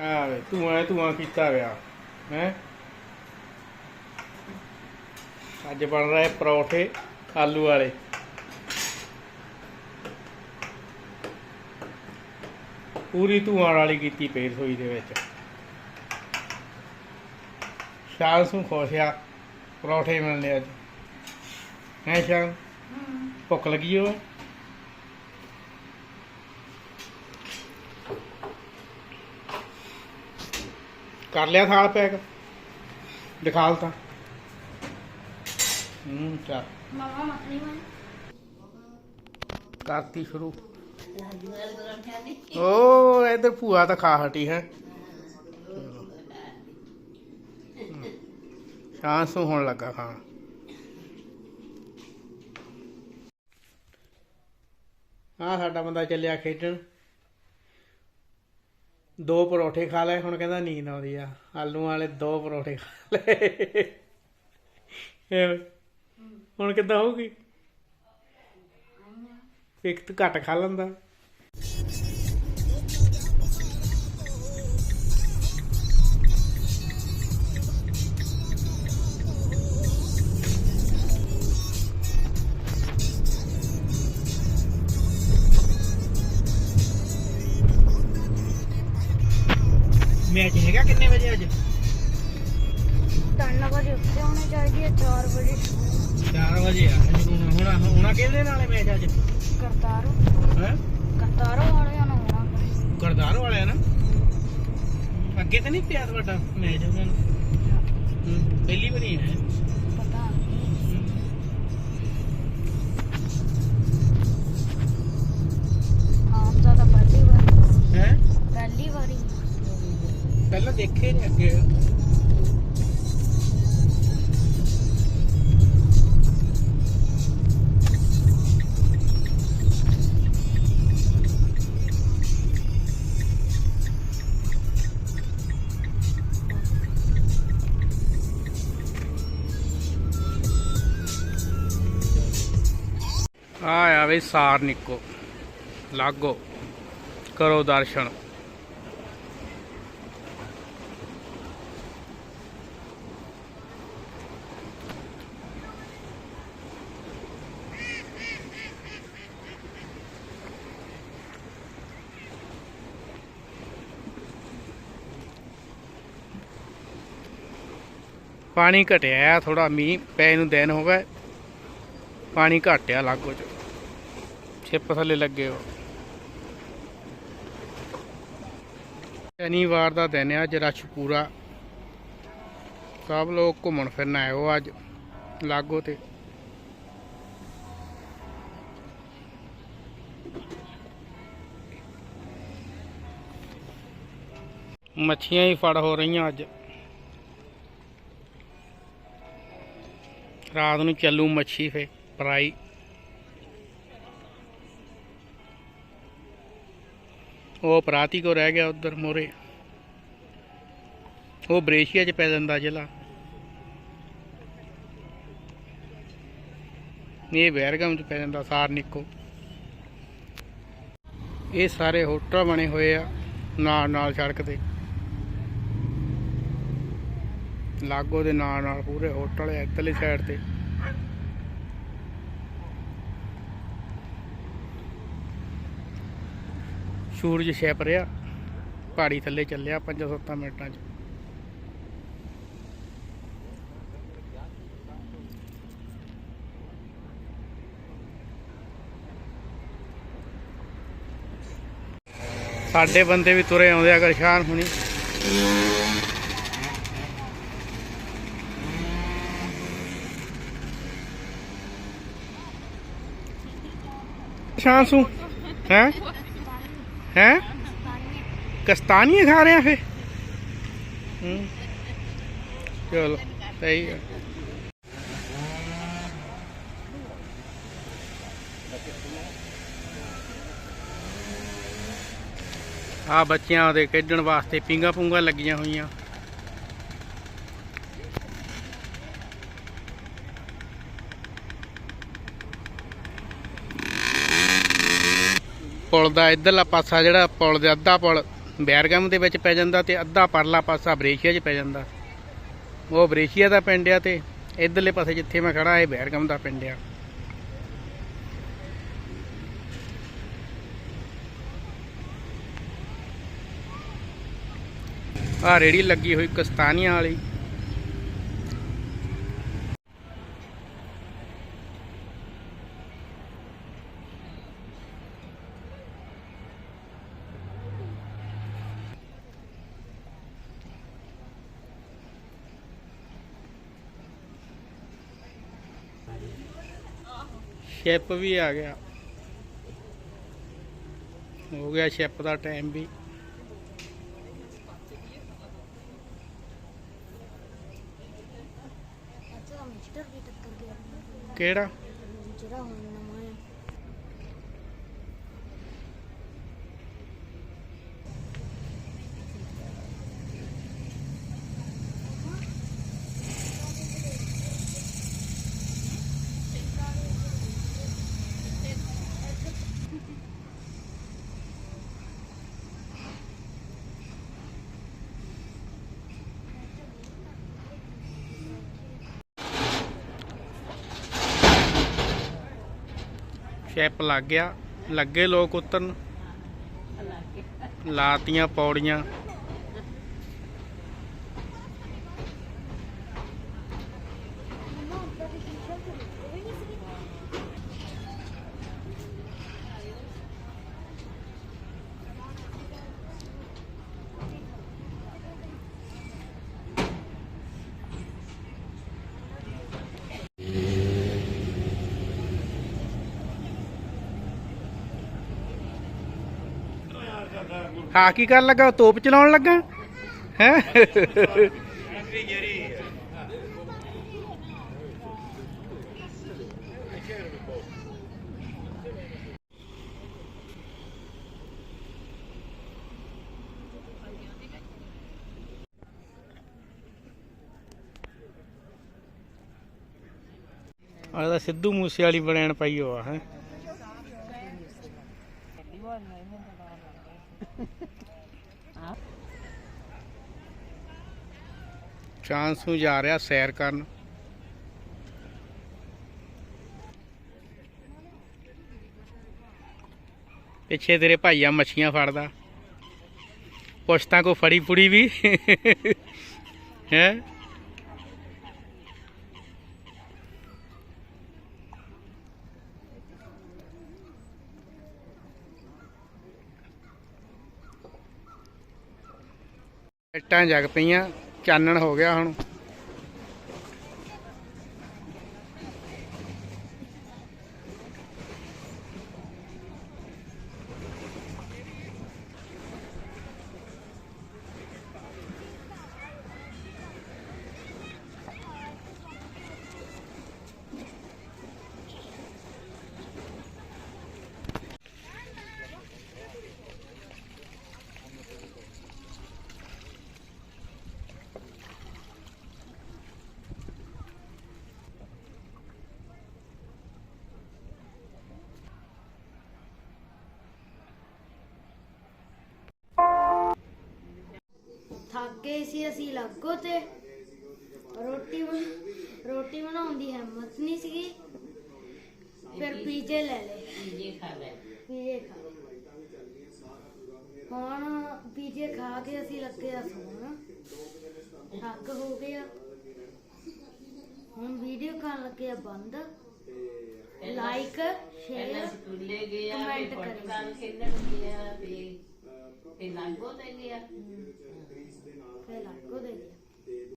ਆ ਵੇ ਧੂਆਂ ਧੂਆਂ ਕੀਤਾ ਗਿਆ ਹੈ? ਅੱਜ ਬਣ ਰਹੇ ਪਰੌਠੇ ਆਲੂ ਵਾਲੇ। ਪੂਰੀ ਧੂਆਂ ਵਾਲੀ ਕੀਤੀ ਪਈ ਰਸੋਈ ਦੇ ਵਿੱਚ। ਸ਼ਾਮ ਨੂੰ ਖੁਸ਼ਿਆ ਪਰੌਠੇ ਮਿਲਨੇ ਅੱਜ। ਹੈ ਸ਼ਾਮ? ਭੁੱਖ ਲੱਗੀ ਹੋਵੇ? ਕਰ ਲਿਆ ਥਾਲ ਪੈਕ। ਦਿਖਾ ਲਤਾ ਹੂੰ ਚੱਲ। ਮਾਮਾ ਮੱਖਣੀ ਮੈਂ ਕਰਤੀ ਸ਼ੁਰੂ। ਓ ਇਧਰ ਭੂਆ ਤਾਂ ਖਾ ਹਟੀ ਹੈ। ਸ਼ਾਂਸ ਹੋਣ ਲੱਗਾ ਖਾਣ। ਆ ਸਾਡਾ ਬੰਦਾ ਚੱਲਿਆ ਖੇਡਣ। ਦੋ ਪਰੌਠੇ ਖਾ ਲਏ, ਹੁਣ ਕਹਿੰਦਾ ਨੀਂਦ ਆਉਂਦੀ ਆ। ਆਲੂ ਵਾਲੇ ਦੋ ਪਰੌਠੇ ਖਾ ਲਏ। ਹੁਣ ਕਿੱਦਾਂ ਹੋਊਗੀ? ਇੱਕ ਤਾਂ ਘੱਟ ਖਾ ਲੈਂਦਾ। ਮੈਚ ਹੈਗਾ ਕਿੰਨੇ ਵਜੇ ਅੱਜ? ਤਿੰਨ ਵਜੇ ਉੱਤੇ ਹੋਣੀ ਚਾਹੀਦੀ ਹੈ 4 ਵਜੇ। 4 ਵਜੇ ਆ ਹੁਣ ਹੁਣ ਹੁਣ ਕਿਹਦੇ ਨਾਲੇ ਮੈਚ ਅੱਜ? ਕਰਤਾਰੋ। ਹੈ? ਕਰਤਾਰੋ ਵਾਲਿਆਂ ਨੂੰ ਹੋਣਾ। ਗੁਰਦਾਰ ਵਾਲਿਆ ਨਾ ਅੱਗੇ ਤਾਂ ਨਹੀਂ ਪਿਆ ਤੁਹਾਡਾ ਮੈਚ ਉਹਨਾਂ ਨੂੰ? ਪਹਿਲੀ ਵਾਰੀ ਹੈ ਪਹਿਲਾਂ ਦੇਖੇ ਨਹੀਂ ਅੱਗੇ। ਆ ਆਵੇ ਸਾਰ ਨਿਕੋ। ਲਾਗੋ। ਕਰੋ ਦਰਸ਼ਨ। ਪਾਣੀ ਘਟਿਆ ਥੋੜਾ ਮੀਂਹ ਪੈ ਨੂੰ ਦਿਨ ਹੋ ਗਏ। ਪਾਣੀ ਘਟਿਆ ਲਾਗੋ ਚ। ਛਿੱਪ ਥੱਲੇ ਲੱਗੇ ਹੋ ਸ਼ਨੀਵਾਰ ਦਾ ਦਿਨ ਹੈ ਅੱਜ ਰਸ਼ ਪੂਰਾ। ਸਭ ਲੋਕ ਘੁੰਮਣ ਫਿਰਨ ਆਏ ਹੋ ਅੱਜ, ਲਾਗੋ ਤੇ। ਮੱਛੀਆਂ ਹੀ ਫੜ ਹੋ ਰਹੀਆਂ ਅੱਜ। ਰਾਤ ਨੂੰ ਚੱਲੂ ਮੱਛੀ ਫੇ ਫਰਾਈ ਉਹ ਪ੍ਰਾਤੀ ਕੋ ਰਹਿ ਗਿਆ ਉਧਰ ਮੋਰੇ। ਉਹ ਬ੍ਰੇਸ਼ੀਆ ਚ ਪੈ ਜਾਂਦਾ ਜ਼ਿਲ੍ਹਾ। ਇਹ ਵੈਰਗਮ ਚ ਪੈ ਜਾਂਦਾ ਸਾਰਨਿਕੋ ਇਹ ਸਾਰੇ ਹੋਟਲ ਬਣੇ ਹੋਏ ਆ ਨਾਲ ਨਾਲ ਸੜਕ ਤੇ। ਲਾਗੋ ਦੇ ਨਾਲ ਨਾਲ ਪੂਰੇ ਹੋਟਲ ਹੈ ਇੱਧਰਲੀ ਸਾਈਡ ਤੇ। ਸੂਰਜ ਛਿਪ ਰਿਹਾ, ਪਹਾੜੀ ਥੱਲੇ ਚੱਲਿਆ 5-7 ਮਿੰਟਾਂ 'ਚ। ਸਾਡੇ ਬੰਦੇ ਵੀ ਤੁਰੇ ਆਉਂਦੇ ਆ ਗਰਸ਼ਾਨ ਹੁਣੀ। ਸ਼ਾਂਸੂ? ਹੈ? ਹੈ? ਕਸਤਾਨੀਆਂ ਖਾ ਰਿਹਾ ਫੇ। ਚਲੋ, ਸਹੀ ਹੈ ਆ ਬੱਚਿਆਂ ਦੇ ਖੇਡਣ ਵਾਸਤੇ ਪਿੰਗਾ ਪੁੰਗਾ ਲੱਗੀਆਂ ਹੋਈਆਂ। ਪੁਲ ਦਾ ਇਧਰਲਾ ਪਾਸਾ ਜਿਹੜਾ ਪੁਲ ਦੇ ਅੱਧਾ ਪੁਲ ਬੈਰਗਮ ਦੇ ਵਿੱਚ ਪੈ ਜਾਂਦਾ ਤੇ ਅੱਧਾ ਪਰਲਾ ਪਾਸਾ ਬਰੇਸ਼ੀਆ 'ਚ ਪੈ ਜਾਂਦਾ। ਉਹ ਬਰੇਸ਼ੀਆ ਦਾ ਪਿੰਡ ਆ ਤੇ ਇਧਰਲੇ ਪਾਸੇ ਜਿੱਥੇ ਮੈਂ ਖੜਾ ਇਹ ਬੈਰਗਮ ਦਾ ਪਿੰਡ ਆ। ਆ ਰੇੜੀ ਲੱਗੀ ਹੋਈ ਕਸਤਾਨੀਆਂ ਵਾਲੀ। ਸ਼ਿਪ ਵੀ ਆ ਗਿਆ। ਹੋ ਗਿਆ ਸ਼ਿਪ ਦਾ ਟਾਈਮ ਵੀ। ਕਿਹੜਾ? ਜਿਹੜਾ ਹੁਣ ਸ਼ਿਪ ਲੱਗ ਗਿਆ ਲੱਗੇ ਲੋਕ ਉਤਰਨ। ਲਾਤੀਆਂ ਪੌੜੀਆਂ। ਹਾਂ ਕੀ ਕਰਨ ਲੱਗਾ? ਤੋਪ ਚਲਾਉਣ ਲੱਗਾ? ਹੈ? ਆਹ ਸਿੱਧੂ ਮੂਸੇ ਵਾਲੀ ਬਣਾਣ ਪਈ ਹੋਆ, ਹੈ? ਚਾਂਸ ਨੂੰ ਜਾ ਰਿਹਾ ਸੈਰ ਕਰਨ। ਪਿੱਛੇ ਤੇਰੇ ਭਾਈਆ ਮੱਛੀਆਂ ਫੜਦਾ। ਕੁਛ ਤਾਂ ਕੋ ਫੜੀ ਫੁੜੀ ਵੀ। ਹੈ? ਇੱਟਾਂ ਜਗ ਪਈਆਂ ਚਾਨਣ ਹੋ ਗਿਆ ਹੁਣ। ਗਏ ਸੀ ਅਸੀਂ ਲੱਗੋ ਤੇ ਰੋਟੀ ਰੋਟੀ ਬਣਾਉਣ ਦੀ ਹਿੰਮਤ ਨਹੀਂ ਸੀਗੀ। ਫਿਰ ਪੀਜੇ ਲੈ ਲਏ। ਪੀਜੇ ਖਾ ਲਏ। ਪੀਜੇ ਖਾ ਲਏ। ਹੁਣ ਪੀਜੇ ਖਾ ਕੇ ਅਸੀਂ ਲੱਗੇ ਆ ਸੌਣ। ਥੱਕ ਹੋ ਗਿਆ ਹੁਣ ਵੀਡੀਓ ਖਾਣ ਲੱਗੇ ਆ ਬੰਦ। ਲਾਈਕ ਸ਼ੇਅਰ ਸਕੂਲੇ ਗਿਆ ਕਮੈਂਟ। ਫੁੱਟਬਾਲ ਖੇਡਣ ਗਿਆ ਤੇ ਲਾਗੋ ਤੇ ਗਿਆ de la